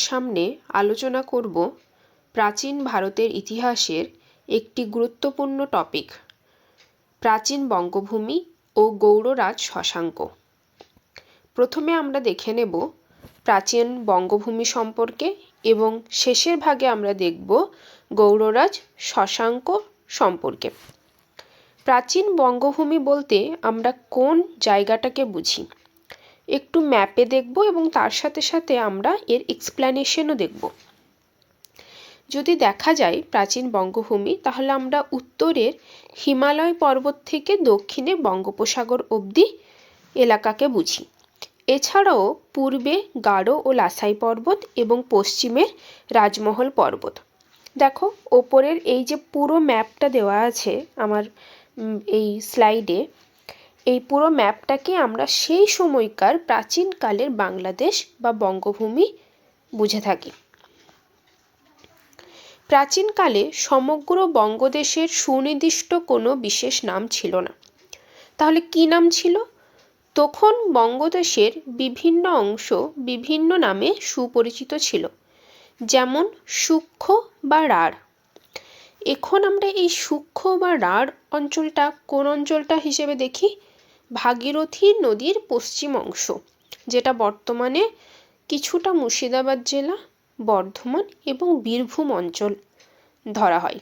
সামনে আলোচনা করব প্রাচীন ভারতের ইতিহাসের একটি গুরুত্বপূর্ণ টপিক, প্রাচীন বঙ্গভূমি ও গৌড়রাজ শশাঙ্ক। প্রথমে আমরা দেখে নেব প্রাচীন বঙ্গভূমি সম্পর্কে এবং শেষের ভাগে আমরা দেখব গৌড়রাজ শশাঙ্ক সম্পর্কে। প্রাচীন বঙ্গভূমি বলতে আমরা কোন জায়গাটাকে বুঝি? একটু ম্যাপে দেখব এবং তার সাথে সাথে আমরা এর এক্সপ্ল্যানেশনও দেখব। যদি দেখা যায় প্রাচীন বঙ্গভূমি, তাহলে আমরা উত্তরের হিমালয় পর্বত থেকে দক্ষিণে বঙ্গোপসাগর অবধি এলাকাকে বুঝি। এছাড়াও পূর্বে গাঢ় ও লাসাই পর্বত এবং পশ্চিমের রাজমহল পর্বত। দেখো, ওপরের এই যে পুরো ম্যাপটা দেওয়া আছে আমার এই স্লাইডে এই পুরো ম্যাপটাকে আমরা সেই সময়কার প্রাচীনকালের বাংলাদেশ বা বঙ্গভূমি বুঝে থাকি। প্রাচীনকালে সমগ্র বঙ্গদেশের সুনির্দিষ্ট কোনো বিশেষ নাম ছিল না। তাহলে কী নাম ছিল? তখন বঙ্গদেশের বিভিন্ন অংশ বিভিন্ন নামে সুপরিচিত ছিল, যেমন সূক্ষ্ম বা রাঢ়। এখন আমরা এই সূক্ষ্ম বা রাঢ় অঞ্চলটা কোন অঞ্চলটা হিসেবে দেখি? ভাগীরথী নদীর পশ্চিম অংশ, যেটা বর্তমানে কিছুটা মুর্শিদাবাদ জেলা, বর্ধমান এবং বীরভূম অঞ্চল ধরা হয়।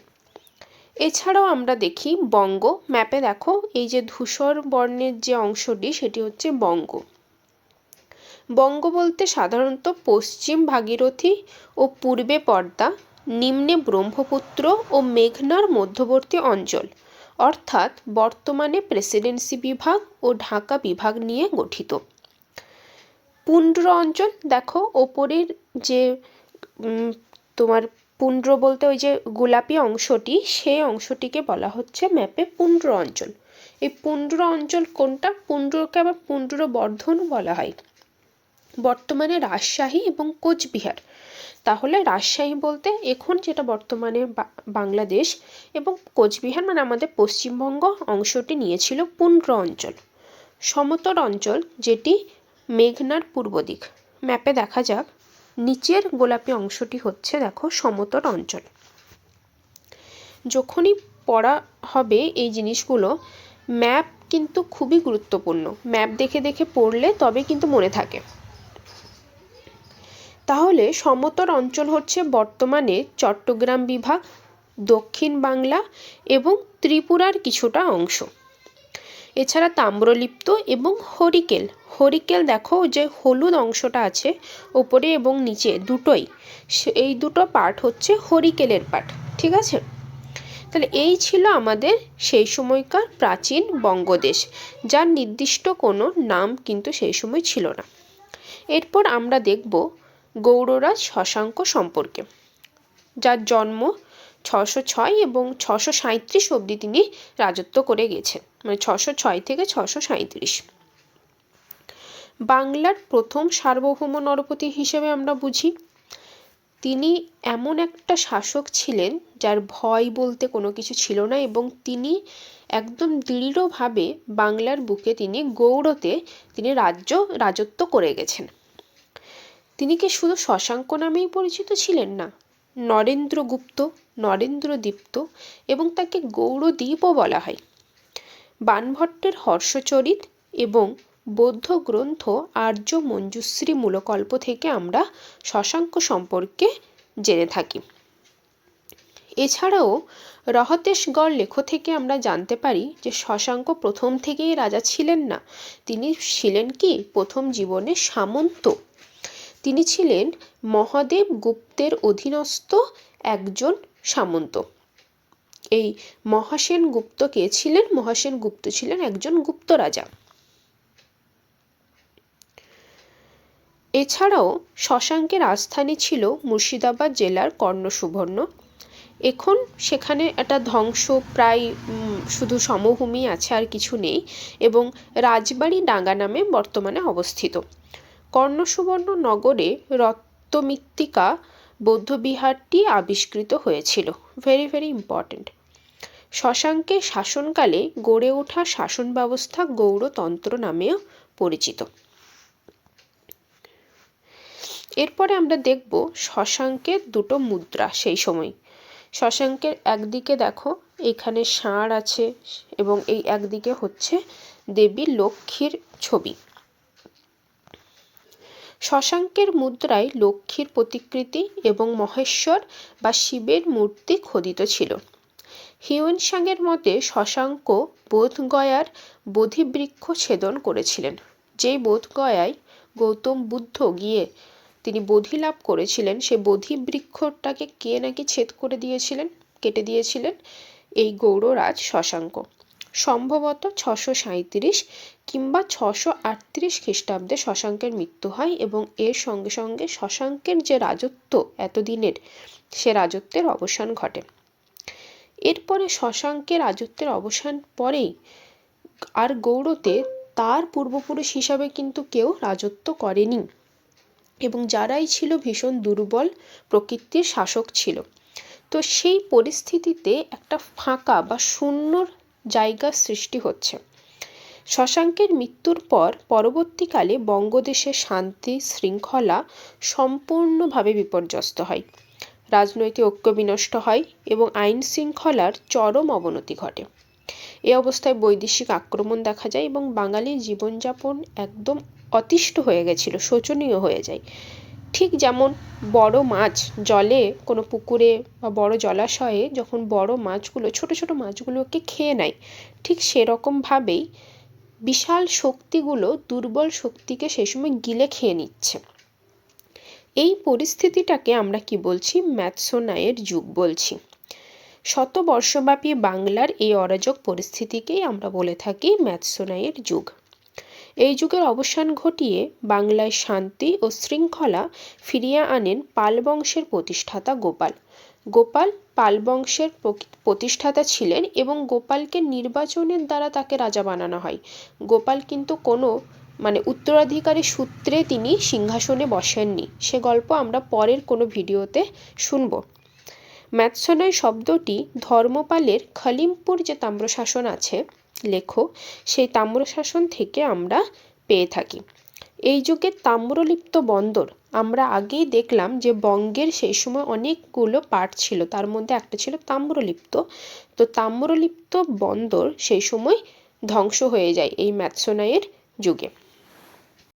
এছাড়াও আমরা দেখি বঙ্গ ম্যাপে দেখো, এই যে ধূসর বর্ণের যে অংশটি, সেটি হচ্ছে বঙ্গ। বঙ্গ বলতে সাধারণত পশ্চিম ভাগীরথী ও পূর্বে পর্দা, নিম্নে ব্রহ্মপুত্র ও মেঘনার মধ্যবর্তী অঞ্চল। অর্থাৎ বর্তমানে প্রেসিডেন্সি বিভাগ ও ঢাকা বিভাগ নিয়ে গঠিত। পুন্ড্র অঞ্চল, দেখো, ওপরের যে তোমার পুন্ড্র বলতে ওই যে গোলাপি অংশটি, সেই অংশটিকে বলা হচ্ছে ম্যাপে পুন্ড্র অঞ্চল। এই পুন্ড্র অঞ্চল কোনটা? পুন্ড্রকে আবার পুন্ড্র বর্ধন বলা হয়। বর্তমানে রাজশাহী এবং কোচবিহার। তাহলে রাজশাহী বলতে এখন যেটা বর্তমানে বাংলাদেশ এবং কোচবিহার মানে আমাদের পশ্চিমবঙ্গ অংশটি নিয়েছিল পুন্ড্র অঞ্চল। সমতল অঞ্চল যেটি মেঘনার পূর্ব দিক। ম্যাপে দেখা যাক, নিচের গোলাপি অংশটি হচ্ছে দেখো সমতল অঞ্চল। যখনই পড়া হবে এই জিনিসগুলো, ম্যাপ কিন্তু খুবই গুরুত্বপূর্ণ। ম্যাপ দেখে দেখে পড়লে তবে কিন্তু মনে থাকে। তাহলে সমতল অঞ্চল হচ্ছে বর্তমানে চট্টগ্রাম বিভাগ, দক্ষিণ বাংলা এবং ত্রিপুরার কিছুটা অংশ। এছাড়া তাম্রলিপ্ত এবং হরিকেল। হরিকেল দেখো যে হলুদ অংশটা আছে ওপরে এবং নিচে দুটোই। এই দুটো পার্ট হচ্ছে হরিকেলের পার্ট ঠিক আছে? তাহলে এই ছিল আমাদের সেই সময়কার প্রাচীন বঙ্গদেশ, যার নির্দিষ্ট কোনো নাম কিন্তু সেই সময় ছিল না। এরপর আমরা দেখব গৌড়রাজ শশাঙ্ক সম্পর্কে, যার জন্ম ছশো ছয় এবং ছশো সাঁইত্রিশ অবধি তিনি রাজত্ব করে গেছেন মানে ছশো ছয় থেকে ছশো সাঁইত্রিশ। বাংলার প্রথম সার্বভৌম নরপতি হিসেবে আমরা বুঝি। তিনি এমন একটা শাসক ছিলেন যার ভয় বলতে কোনো কিছু ছিল না এবং তিনি একদম দৃঢ়ভাবে বাংলার বুকে তিনি গৌড়তে তিনি রাজ্য, রাজত্ব করে গেছেন। তিনি কি শুধু শশাঙ্ক নামেই পরিচিত ছিলেন না? নরেন্দ্রগুপ্ত, নরেন্দ্রদীপ্ত এবং তাকে গৌড়দ্বীপও বলা হয়। বাণভট্টের হর্ষচরিত এবং বৌদ্ধ গ্রন্থ আর্য মঞ্জুশ্রী মূলকল্প থেকে আমরা শশাঙ্ক সম্পর্কে জেনে থাকি। এছাড়াও রহতেশগড় লেখ থেকে আমরা জানতে পারি যে শশাঙ্ক প্রথম থেকেই রাজা ছিলেন না। তিনি ছিলেন কি? প্রথম জীবনে সামন্ত তিনি ছিলেন মহাদেব গুপ্তের অধীনস্থ একজন সামন্ত। এই মহাসেন গুপ্ত কে ছিলেন? মহাসেন গুপ্ত ছিলেন একজন গুপ্ত রাজা। এছাড়াও শশাঙ্কের রাজধানী ছিল মুর্শিদাবাদ জেলার কর্ণসুবর্ণ। এখন সেখানে একটা ধ্বংস, প্রায় শুধু সমভূমি আছে আর কিছু নেই এবং রাজবাড়ি ডাঙ্গা নামে বর্তমানে অবস্থিত। কর্ণসুবর্ণ নগরে রত্তমৃত্তিকা বৌদ্ধবিহারটি আবিষ্কৃত হয়েছিল। ভেরি ভেরি ইম্পর্ট্যান্ট শশাঙ্কের শাসনকালে গড়ে ওঠা শাসন ব্যবস্থা গৌড়তন্ত্র নামেও পরিচিত। এরপরে আমরা দেখব শশাঙ্কের দুটো মুদ্রা সেই সময়। শশাঙ্কের একদিকে দেখো, এখানে ষাঁড় আছে এবং এই একদিকে হচ্ছে দেবী লক্ষ্মীর ছবি। শশাঙ্কের মুদ্রায় লক্ষ্মীর প্রতিকৃতি এবং মহেশ্বর বা শিবের মূর্তি খোদিত ছিল। হিউয়েনসাংয়ের মতে শশাঙ্ক বোধগয়ার বোধিবৃক্ষ ছেদন করেছিলেন। যেই বোধগয়ায় গৌতম বুদ্ধ গিয়ে তিনি বোধি লাভ করেছিলেন, সে বোধি বৃক্ষটাকে কে নাকি ছেদ করে দিয়েছিলেন, কেটে দিয়েছিলেন, এই গৌড়রাজ শশাঙ্ক। সম্ভবত ছশো সাঁইত্রিশ কিংবা ছশো আটত্রিশ খ্রিস্টাব্দে শশাঙ্কের মৃত্যু হয় এবং এর সঙ্গে সঙ্গে শশাঙ্কের যে রাজত্ব এতদিনের, সে রাজত্বের অবসান ঘটে। এরপরে শশাঙ্কের রাজত্বের অবসান পরেই আর গৌড়তে তার পূর্বপুরুষ হিসাবে কিন্তু কেউ রাজত্ব করেনি এবং যারাই ছিল ভীষণ দুর্বল প্রকৃতির শাসক ছিল। তো সেই পরিস্থিতিতে একটা ফাঁকা বা শূন্যর জায়গা সৃষ্টি হচ্ছে। শশাঙ্কের মৃত্যুর পর পরবর্তীকালে বঙ্গদেশে শান্তি শৃঙ্খলা সম্পূর্ণভাবে বিপর্যস্ত হয়। রাজনৈতিক ঐক্য বিনষ্ট হয় এবং আইন শৃঙ্খলার চরম অবনতি ঘটে। এ অবস্থায় বৈদেশিক আক্রমণ দেখা যায় এবং বাঙালির জীবনযাপন একদম অতিষ্ঠ হয়ে গেছিল, শোচনীয় হয়ে যায়। ঠিক যেমন বড় মাছ জলে কোনো পুকুরে বা বড় জলাশয়ে যখন বড় মাছগুলো, ছোট ছোট মাছগুলোকে খেয়ে নেয়, ঠিক সেরকমভাবেই বিশাল শক্তিগুলো দুর্বল শক্তিকে সেই সময় গিলে খেয়ে নিচ্ছে। এই পরিস্থিতিটাকে আমরা কি বলছি? ম্যাথসোনায়ের যুগ বলছি। শতবর্ষব্যাপী বাংলার এই অরাজক পরিস্থিতিকেই আমরা বলে থাকি ম্যাথসোনাইয়ের যুগ। এই যুগের অবসান ঘটিয়ে বাংলায় শান্তি ও শৃঙ্খলা ফিরিয়ে আনেন পাল বংশের প্রতিষ্ঠাতা গোপাল। গোপাল পাল বংশের প্রতিষ্ঠাতা ছিলেন এবং গোপালকে নির্বাচনের দ্বারা তাকে রাজা বানানো হয়। গোপাল কিন্তু কোনো মানে উত্তরাধিকারী সূত্রে তিনি সিংহাসনে বসেননি। সে গল্প আমরা পরের কোনো ভিডিওতে শুনব। ম্যাথসোনাই শব্দটি ধর্মপালের খলিমপুর যে তাম্রশাসন আছে লেখো সেই তাম্রশাসন থেকে আমরা পেয়ে থাকি। এই যুগে তাম্রলিপ্ত বন্দর, আমরা আগেই দেখলাম যে বঙ্গের সেই সময় অনেকগুলো পার্ট ছিল, তার মধ্যে একটা ছিল তাম্রলিপ্ত। তো তাম্রলিপ্ত বন্দর সেই সময় ধ্বংস হয়ে যায় এই ম্যাথসোনাইয়ের যুগে।